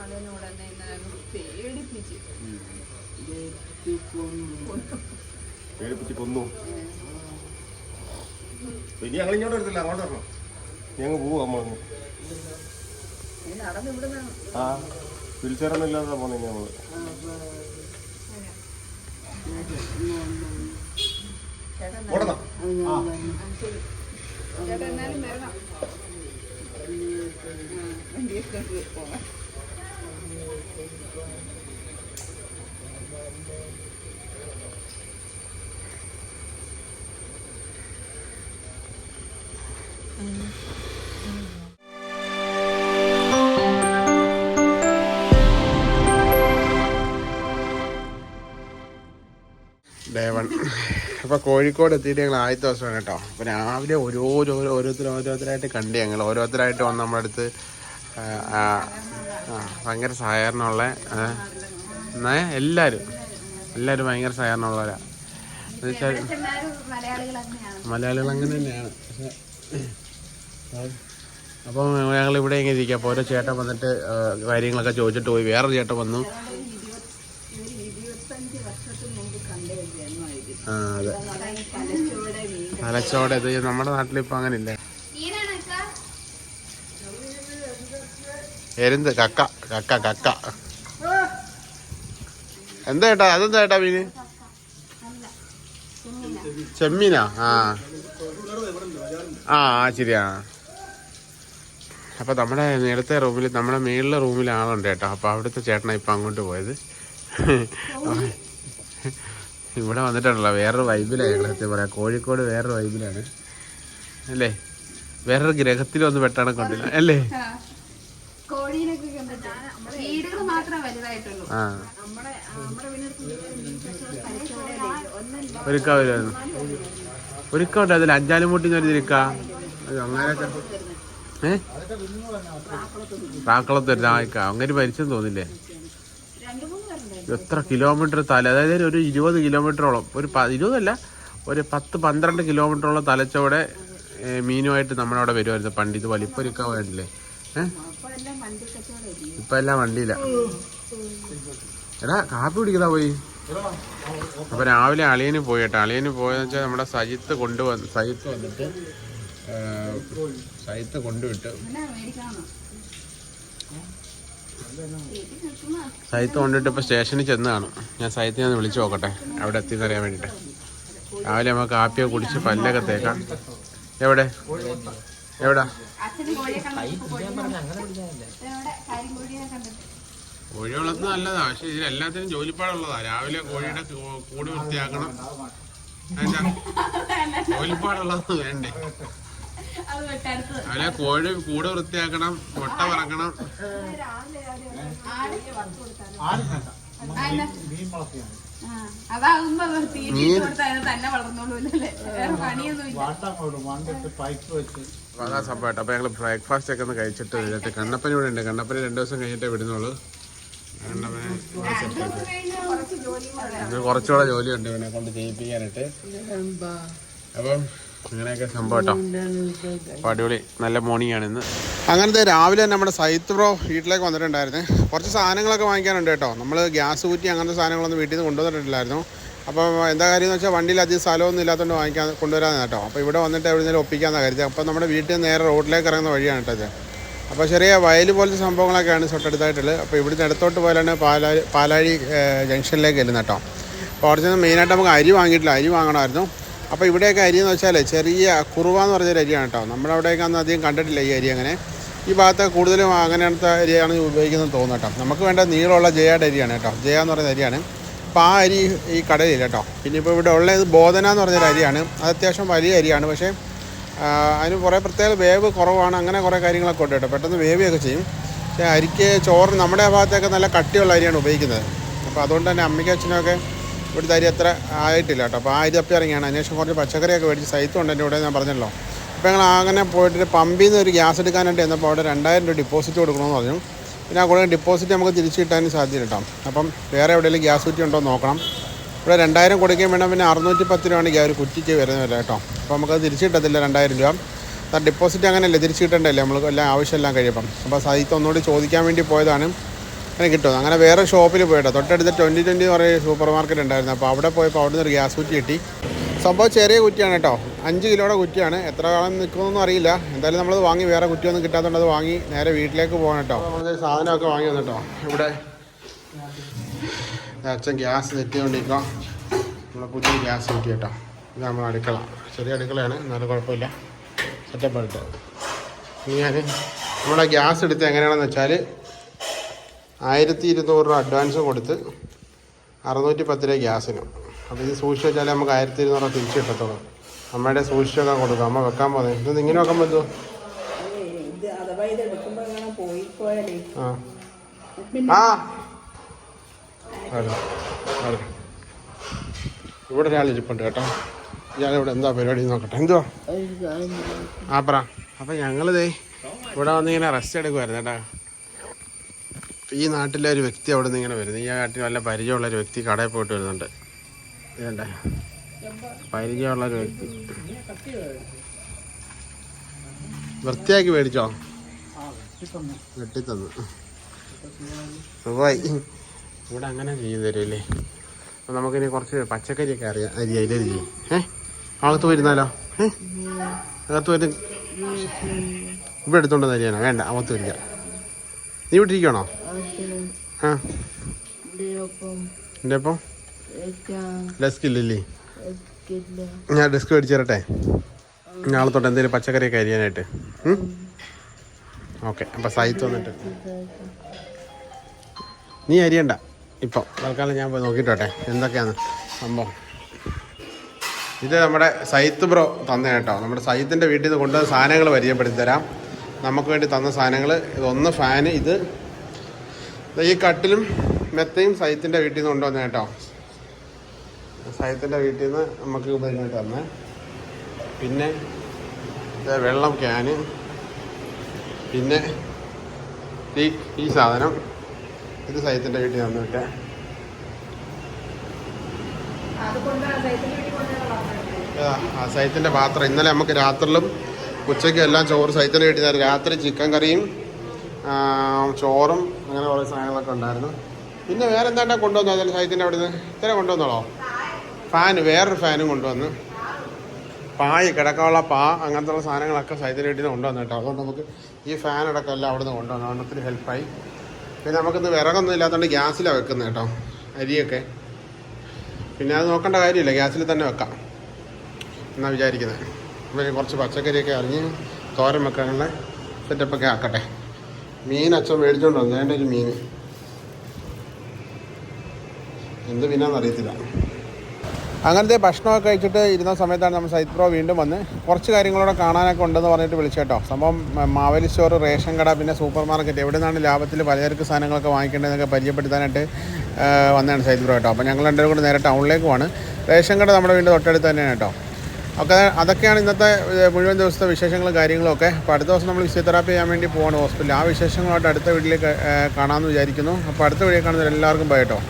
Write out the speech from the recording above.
ആളിനോട് തന്നെ ഇന്നലെ അങ്ങ് പേടിപ്പിച്ച് പേടിപ്പിച്ച് കൊന്നു. ഇനി ഞങ്ങൾ ഇങ്ങോട്ട് വരത്തില്ല അങ്ങോട്ട് വരണം. ഞങ്ങൾ പോവാ ഇവിടുന്ന് ആ വിളിച്ചേരൊന്നും ഇല്ലാതെ പോന്നെ ഞങ്ങൾ ചേട്ടൻ ഓടണം. ആ, ശരി. ചേട്ടൻ എന്നാലും വരണം. ആ, വൺ കോഴിക്കോട് എത്തിയിട്ട് ഞങ്ങൾ ആദ്യത്തെ ദിവസമാണ് കേട്ടോ. അപ്പോൾ രാവിലെ ഓരോരോ ഓരോരുത്തർ ഓരോരുത്തരായിട്ട് കണ്ട് ഞങ്ങൾ ഓരോരുത്തരായിട്ട് വന്ന് നമ്മുടെ അടുത്ത് ഭയങ്കര സഹകരണമുള്ള എന്നാ എല്ലാവരും എല്ലാവരും ഭയങ്കര സഹകരണമുള്ളവരാ. എന്ന് വെച്ചാൽ ചെന്നാലും മലയാളികൾ അങ്ങനെ തന്നെയാണ്. അപ്പം ഞങ്ങൾ ഇവിടെ ഇങ്ങനെ ഇരിക്കുക അപ്പോൾ ഓരോ ചേട്ടൻ വന്നിട്ട് കാര്യങ്ങളൊക്കെ ചോദിച്ചിട്ട് പോയി. വേറെ ചേട്ടൻ വന്നു ഇവർ ഇരുപത്തഞ്ച് വർഷത്തിന് മുമ്പ് കണ്ട ഒരു ജന്മമായിരിക്കും ആ അതെ. തലച്ചോടെ ഇത് നമ്മുടെ നാട്ടിലിപ്പോൾ അങ്ങനെ ഇല്ല എരുന്ത് കക്ക കക്ക കക്ക. എന്താ ഏട്ടാ അതെന്താ ഏട്ടാ മീന്? ചെമ്മീനാ? ആ. ആ ആ ശരിയാ. അപ്പൊ നമ്മുടെ നേരത്തെ റൂമിൽ നമ്മുടെ മേളിലെ റൂമിൽ ആളുണ്ട് കേട്ടോ. അപ്പൊ അവിടുത്തെ ചേട്ടനാ ഇപ്പൊ അങ്ങോട്ട് പോയത്. ഇവിടെ വന്നിട്ടുണ്ടല്ലോ വേറൊരു വൈബിലാണ് ഞങ്ങൾ സത്യം പറയാം. കോഴിക്കോട് വേറൊരു വൈബിലാണ് അല്ലേ? വേറൊരു ഗ്രഹത്തിൽ ഒന്ന് പെട്ടാണ് കൊണ്ടില്ല. അല്ലേ? ആ. നമ്മുടെ നമ്മുടെ വീടിനടുത്ത് തലച്ചോടെ ഒന്നല്ല. ഒരുക്ക വരുമായിരുന്നു ഒരുക്കമുണ്ട് അതിൽ അഞ്ചാലുമൂട്ടി എന്ന് പറഞ്ഞിരിക്ക അങ്ങനെയൊക്കെ. ഏ? പ്രാക്കളത്ത് ഒരു ആയിക്ക അങ്ങനെ മരിച്ചെന്ന് തോന്നില്ലേ? എത്ര കിലോമീറ്റർ തല അതായത് ഒരു ഇരുപത് കിലോമീറ്ററോളം ഒരു ഇരുപതല്ല ഒരു പത്ത് പന്ത്രണ്ട് കിലോമീറ്ററോളം തലച്ചോടെ മീനുമായിട്ട് നമ്മുടെ അവിടെ വരുമായിരുന്നു പണ്ട് ഇത് വലിപ്പൊരുക്കാൻ വേണ്ടില്ലേ ഏഹ് ഇപ്പം എല്ലാം വണ്ടിയില്ല എടാ കാപ്പി കുടിക്കതാ പോയി? അപ്പൊ രാവിലെ അളിയന് പോയി കേട്ടോ. അളിയന് പോയെന്ന് വെച്ചാൽ നമ്മുടെ സജിത്ത് കൊണ്ടുവന്ന് സജിത്ത് വന്നിട്ട് സജിത്ത് കൊണ്ടുവിട്ട്. സജിത്ത് കൊണ്ടിട്ട് ഇപ്പൊ സ്റ്റേഷനിൽ ചെന്നാണ്. ഞാൻ സൈത്തിനെ ഒന്ന് വിളിച്ചു നോക്കട്ടെ. അവിടെ എത്തിയെന്നറിയാൻ വേണ്ടിയിട്ട് രാവിലെ നമ്മൾ കാപ്പിയൊക്കെ കുടിച്ച് പല്ലൊക്കെ തേക്കാം. എവിടെ? എവിടാ? കോഴി വളർത്തുന്നത് നല്ലതാ. പക്ഷെ ഇതിൽ എല്ലാത്തിനും ജോലിപ്പാടുള്ളതാ. രാവിലെ കോഴിയുടെ കൂട് വൃത്തിയാക്കണം. ജോലിപ്പാടുള്ളതൊന്നും ജോലിപ്പാടുള്ളത് വേണ്ടേ. രാവിലെ കോഴി കൂട് വൃത്തിയാക്കണം മുട്ട പറക്കണം അതാകുമ്പോ തീറ്റി കൊടുത്താൽ തന്നെ വളർന്നോളൂ അല്ലേ വേറെ പണിയൊന്നും ഇല്ല അപ്പൊ അതാ സംഭവം അപ്പൊ ഞങ്ങൾ ബ്രേക്ക്ഫാസ്റ്റ് ഒക്കെ ഒന്ന് കഴിച്ചിട്ട് ഇതിനകത്ത് കണ്ണപ്പൻ ഇവിടെ ഉണ്ട്. കണ്ണപ്പനി രണ്ടു ദിവസം കഴിഞ്ഞിട്ടേ വിടുന്നുള്ളൂ. കണ്ണപ്പന കുറച്ചുകൂടെ ജോലിയുണ്ട് ഇവനെ കൊണ്ട് ചെയ്യിപ്പിക്കാനായിട്ട്. അപ്പം അങ്ങനെയൊക്കെ സംഭവം അടിപൊളി. നല്ല മോർണിംഗ് ആണ് ഇന്ന്. അങ്ങനത്തെ രാവിലെ നമ്മുടെ സൈത്ത് ബ്രോ വീട്ടിലേക്ക് വന്നിട്ടുണ്ടായിരുന്നു. കുറച്ച് സാധനങ്ങളൊക്കെ വാങ്ങിക്കാനുണ്ട് കേട്ടോ. നമ്മൾ ഗ്യാസ് കുറ്റി അങ്ങനത്തെ സാധനങ്ങളൊന്നും വീട്ടിൽ നിന്ന് കൊണ്ടുവന്നിട്ടില്ലായിരുന്നു. അപ്പോൾ എന്താ കാര്യം എന്ന് വെച്ചാൽ വണ്ടിയിൽ അധികം സ്ഥലമൊന്നും ഇല്ലാത്തതുകൊണ്ട് വാങ്ങിക്കാൻ കൊണ്ടുവരാൻ കേട്ടോ. അപ്പോൾ ഇവിടെ വന്നിട്ട് എവിടെ നിന്നെങ്കിലും ഒപ്പിക്കാമെന്നാണ് കരുതി അപ്പോൾ നമ്മുടെ വീട്ടിൽ നിന്ന് നേരെ റോഡിലേക്ക് ഇറങ്ങുന്ന വഴിയാണ് കേട്ടോ അപ്പോൾ ചെറിയ വയൽ പോലത്തെ സംഭവങ്ങളൊക്കെയാണ് തൊട്ടടുത്തായിട്ടുള്ളത്. അപ്പോൾ ഇവിടുന്ന് ഇടത്തോട്ട് പോയാലാണ് പാലാഴി പാലാഴി ജംഗ്ഷനിലേക്ക് കേട്ടോ. അപ്പോൾ ചെന്ന് മെയിനായിട്ട് നമുക്ക് അരി വാങ്ങിയിട്ടില്ല. അരി വാങ്ങണമായിരുന്നു. അപ്പോൾ ഇവിടെയൊക്കെ അരി എന്ന് വെച്ചാൽ ചെറിയ കുറുവ എന്ന് പറഞ്ഞൊരു അരിയാണ് കേട്ടോ. നമ്മുടെ അവിടെയൊക്കെ അന്ന് അധികം കണ്ടിട്ടില്ല ഈ അരി അങ്ങനെ. ഈ ഭാഗത്ത് കൂടുതലും അങ്ങനത്തെ അരിയാണ് ഉപയോഗിക്കുന്നത് തോന്നുന്നു കേട്ടോ. നമുക്ക് വേണ്ട നീളമുള്ള ജയയുടെ അരിയാണ് കേട്ടോ. ജയ എന്ന് പറയുന്ന അരിയാണ്. അപ്പോൾ ആ അരി ഈ കടയിലില്ല കേട്ടോ. പിന്നെ ഇപ്പോൾ ഇവിടെ ഉള്ള ഇത് ബോധന എന്ന് പറഞ്ഞൊരു അരിയാണ്. അത് അത്യാവശ്യം വലിയ അരിയാണ്. പക്ഷേ അതിന് കുറേ പ്രത്യേക വേവ് കുറവാണ്. അങ്ങനെ കുറേ കാര്യങ്ങളൊക്കെ ഉണ്ട് കേട്ടോ. പെട്ടെന്ന് വേവിയൊക്കെ ചെയ്യും. പക്ഷേ അരിക്ക് ചോറ് നമ്മുടെ ഭാഗത്തൊക്കെ നല്ല കട്ടിയുള്ള അരിയാണ് ഉപയോഗിക്കുന്നത്. അപ്പോൾ അതുകൊണ്ട് തന്നെ അമ്മയ്ക്കും അച്ഛനൊക്കെ ഇവിടുത്തെ അരി അത്ര ആയിട്ടില്ല കേട്ടോ. അപ്പോൾ ആ അരി ഇറങ്ങിയാണ്. അതിനുശേഷം കുറച്ച് പച്ചക്കറിയൊക്കെ മേടിച്ച് സൈത്തുണ്ട് എന്റെ കൂടെ ഞാൻ പറഞ്ഞല്ലോ. അപ്പോൾ ഞങ്ങൾ അങ്ങനെ പോയിട്ട് പമ്പിൽ നിന്ന് ഒരു ഗ്യാസ് എടുക്കാനായിട്ട് ചെന്നപ്പോൾ അവിടെ രണ്ടായിരം രൂപ ഡിപ്പോസിറ്റ് കൊടുക്കണമെന്ന് പറഞ്ഞു. പിന്നെ ആ കൂടെ ഡിപ്പോസിറ്റ് നമുക്ക് തിരിച്ചു കിട്ടാനും സാധ്യത കേട്ടോ. അപ്പം വേറെ എവിടെയെങ്കിലും ഗ്യാസ് കുറ്റി ഉണ്ടോ നോക്കണം. ഇവിടെ രണ്ടായിരം കൊടുക്കുകയും വേണം. പിന്നെ അറുന്നൂറ്റി പത്ത് രൂപയാണ് ഒരു കുറ്റിക്ക് വരുന്നത് കേട്ടോ. അപ്പോൾ നമുക്കത് തിരിച്ചു കിട്ടത്തില്ല രണ്ടായിരം രൂപ. ഡിപ്പോസിറ്റ് അങ്ങനെയല്ലേ? തിരിച്ചു കിട്ടണ്ടല്ലേ നമ്മൾ എല്ലാം ആവശ്യമെല്ലാം കഴിയപ്പം. അപ്പോൾ സഹിത്ത് ഒന്നുകൂടി ചോദിക്കാൻ വേണ്ടി പോയതാണ്. അങ്ങനെ കിട്ടും. അങ്ങനെ വേറെ ഷോപ്പിൽ പോയിട്ടോ. തൊട്ടടുത്ത് ട്വന്റി ട്വന്റി എന്ന് പറയുന്ന സൂപ്പർ മാർക്കറ്റ് ഉണ്ടായിരുന്നു. അപ്പോൾ അവിടെ പോയപ്പോൾ അവിടെ നിന്ന് ഒരു ഗ്യാസ് കുറ്റി കിട്ടി. സംഭവം ചെറിയ കുറ്റിയാണ് കേട്ടോ. അഞ്ച് കിലോയുടെ കുറ്റിയാണ്. എത്ര കാലം നിൽക്കുമെന്നൊന്നും അറിയില്ല. എന്തായാലും നമ്മളത് വാങ്ങി വേറെ കുറ്റിയൊന്നും കിട്ടാത്തതുകൊണ്ട് അത് വാങ്ങി നേരെ വീട്ടിലേക്ക് പോകണം കേട്ടോ. നമ്മൾ സാധനമൊക്കെ വാങ്ങി വന്നിട്ടോ ഇവിടെ അച്ഛൻ ഗ്യാസ് തെറ്റിക്കൊണ്ടിരിക്കാം നമ്മളെ പുതിയ ഗ്യാസ് കിട്ടി കേട്ടോ. ഇത് നമ്മൾ അടുക്കള. ചെറിയ അടുക്കളയാണ്. എന്നാലും കുഴപ്പമില്ല. സെറ്റപ്പ് ആയിട്ട്. ഞാൻ നമ്മുടെ ഗ്യാസ് എടുത്ത് എങ്ങനെയാണെന്ന് വെച്ചാൽ ആയിരത്തി ഇരുന്നൂറ് രൂപ അഡ്വാൻസ് കൊടുത്ത് അറുന്നൂറ്റി പത്ത് രൂപ ഗ്യാസിന് അപ്പോൾ ഇത് സൂക്ഷിച്ച് വെച്ചാൽ നമുക്ക് ആയിരത്തി ഇരുന്നൂറ് രൂപ തിരിച്ചു കിട്ടത്തുള്ളൂ. അമ്മയുടെ സൂക്ഷിച്ചൊക്കെ കൊടുക്കും. അമ്മ വെക്കാൻ പോകുന്നത് ഇത് ഇങ്ങനെ വെക്കാൻ പറ്റുമോ ആ. ഇവിടെ ഒരാൾ ഇരിപ്പുണ്ട് കേട്ടോ. ഞാൻ ഇവിടെ എന്താ പരിപാടി നോക്കട്ടെ. എന്തുവാ? ആ പറ. അപ്പം ഞങ്ങളിതേ ഇവിടെ വന്നിങ്ങനെ റെസ്റ്റ് എടുക്കുമായിരുന്നു കേട്ടോ. ഈ നാട്ടിലെ ഒരു വ്യക്തി അവിടെ നിന്ന് ഇങ്ങനെ വരുന്നു. ഈ നാട്ടിൽ നല്ല പരിചയമുള്ള ഒരു വ്യക്തി കടയിൽ പോയിട്ട് വരുന്നുണ്ട്. ഇതണ്ടേ പരിചയമുള്ള ഒരു വ്യക്തി. വൃത്തിയാക്കി മേടിച്ചോ? വെട്ടിത്തന്നു. സുഖമായി. ഇവിടെ അങ്ങനെ ചെയ്തു തരുമല്ലേ അപ്പം നമുക്കിനി കുറച്ച് പച്ചക്കറിയൊക്കെ അറിയാം അരി അതിലരി ചെയ്യും. ഏ? അകത്ത് വരുന്നാലോ ഏ? അകത്ത് വരും ഇവിടെ എടുത്തോണ്ട് തരികയാണോ വേണ്ട അകത്ത് വരിക നീ വിട്ടിരിക്കണോ ആ. എന്റെ അപ്പം ഡെസ്ക് ഇല്ലല്ലേ? ഞാൻ ഡെസ്ക് മേടിച്ചു തരട്ടെ? നാളെ തൊട്ട് എന്തെങ്കിലും പച്ചക്കറിയൊക്കെ അരിയാനായിട്ട്. ഓക്കെ അപ്പം സൈത്ത് വന്നിട്ട്. നീ അരിയണ്ട. ഇപ്പം തൽക്കാലം ഞാൻ പോയി നോക്കിയിട്ടോട്ടെ എന്തൊക്കെയാണ് സംഭവം? ഇത് നമ്മുടെ സൈത്ത് ബ്രോ തന്നേട്ടോ. നമ്മുടെ സൈത്തിന്റെ വീട്ടിൽ നിന്ന് കൊണ്ടുവന്ന സാധനങ്ങൾ പരിചയപ്പെടുത്തി തരാം. നമുക്ക് വേണ്ടി തന്ന സാധനങ്ങൾ ഇതൊന്ന് ഫാന് ഇത്. ഈ കട്ടിലും മെത്തയും സൈത്തിന്റെ വീട്ടിൽ നിന്ന് കൊണ്ടുവന്ന കേട്ടോ. സൈത്തിന്റെ വീട്ടിൽ നിന്ന് നമുക്ക് ഉപയോഗിച്ച് തന്നെ. പിന്നെ വെള്ളം ക്യാന് പിന്നെ ഈ ഈ സാധനം ഇത് സൈത്തിന്റെ വീട്ടിൽ നിന്ന് വിട്ടേ. ആ സൈത്തിന്റെ പാത്രം. ഇന്നലെ നമുക്ക് രാത്രിയിലും ഉച്ചയ്ക്കും എല്ലാം ചോറ് സൈറ്റിൽ നിന്ന് രാത്രി ചിക്കൻ കറിയും ചോറും അങ്ങനെ കുറേ സാധനങ്ങളൊക്കെ ഉണ്ടായിരുന്നു. പിന്നെ വേറെ എന്താണ്ടാ കൊണ്ടുവന്നു? അതിൽ സൈത്തിന്റെ അവിടെ നിന്ന് ഇത്ര കൊണ്ടുവന്നോളോ? ഫാന് വേറൊരു ഫാനും കൊണ്ടുവന്ന്. പായ് കിടക്കാനുള്ള പാ അങ്ങനത്തെ ഉള്ള സാധനങ്ങളൊക്കെ സൈത്തിന്റെ വീട്ടിൽ കൊണ്ടുവന്നു കേട്ടോ. അതുകൊണ്ട് നമുക്ക് ഈ ഫാൻ അടക്കം എല്ലാം അവിടെ നിന്ന് കൊണ്ടുവന്നു. അതുകൊണ്ട് ഒത്തിരി ഹെൽപ്പായി. പിന്നെ നമുക്കിന്ന് വിറകൊന്നും ഇല്ലാത്തതുകൊണ്ട് ഗ്യാസിലാണ് വെക്കുന്നത് കേട്ടോ. അരിയൊക്കെ. പിന്നെ അത് നോക്കേണ്ട കാര്യമില്ല. ഗ്യാസിൽ തന്നെ വെക്കാം. എന്നാണ് വിചാരിക്കുന്നത്. ഇവർ കുറച്ച് പച്ചക്കറിയൊക്കെ അറിഞ്ഞ് തോരൻ വെക്കാനുള്ള സെറ്റപ്പൊക്കെ ആക്കട്ടെ. മീൻ അച്ഛൻ മേടിച്ചോണ്ട് വന്നു. വേണ്ട ഒരു മീൻ. എന്ത് മീനാന്ന് അറിയത്തില്ല. അങ്ങനത്തെ ഭക്ഷണമൊക്കെ കഴിച്ചിട്ട് ഇരുന്ന സമയത്താണ് നമ്മൾ സൈദ് പ്രോ വീണ്ടും വന്ന്. കുറച്ച് കാര്യങ്ങളൂടെ കാണാനൊക്കെ ഉണ്ടെന്ന് പറഞ്ഞിട്ട് വിളിച്ചേട്ടോ സംഭവം മാവേലി സ്റ്റോർ റേഷൻ കട പിന്നെ സൂപ്പർ മാർക്കറ്റ് എവിടെ നിന്നാണ് ലാഭത്തിൽ പലചരക്ക് സാധനങ്ങളൊക്കെ വാങ്ങിക്കേണ്ടതെന്നൊക്കെ പരിചയപ്പെടുത്താനായിട്ട് വന്നതാണ് സൈദ് പ്രോ കേട്ടോ അപ്പോൾ ഞങ്ങൾ രണ്ടുപേരും കൂടി നേരെ ടൗണിലേക്ക് പോവാണ്. റേഷൻ കട നമ്മുടെ വീടിന്റെ തൊട്ടടുത്ത് തന്നെയാണ് കേട്ടോ ഒക്കെ അതൊക്കെയാണ് ഇന്നത്തെ മുഴുവൻ ദിവസത്തെ വിശേഷങ്ങളും കാര്യങ്ങളൊക്കെ അപ്പോൾ അടുത്ത ദിവസം നമ്മൾ ഫിസിയോതെറാപ്പി ചെയ്യാൻ വേണ്ടി പോവാണ് ഹോസ്പിറ്റലിൽ. ആ വിശേഷങ്ങളായിട്ട് അടുത്ത വീട്ടിലേക്ക് കാണാമെന്ന് വിചാരിക്കുന്നു. അപ്പോൾ അടുത്ത വീഡിയോ കാണുന്നവർ എല്ലാവർക്കും പോയി കേട്ടോ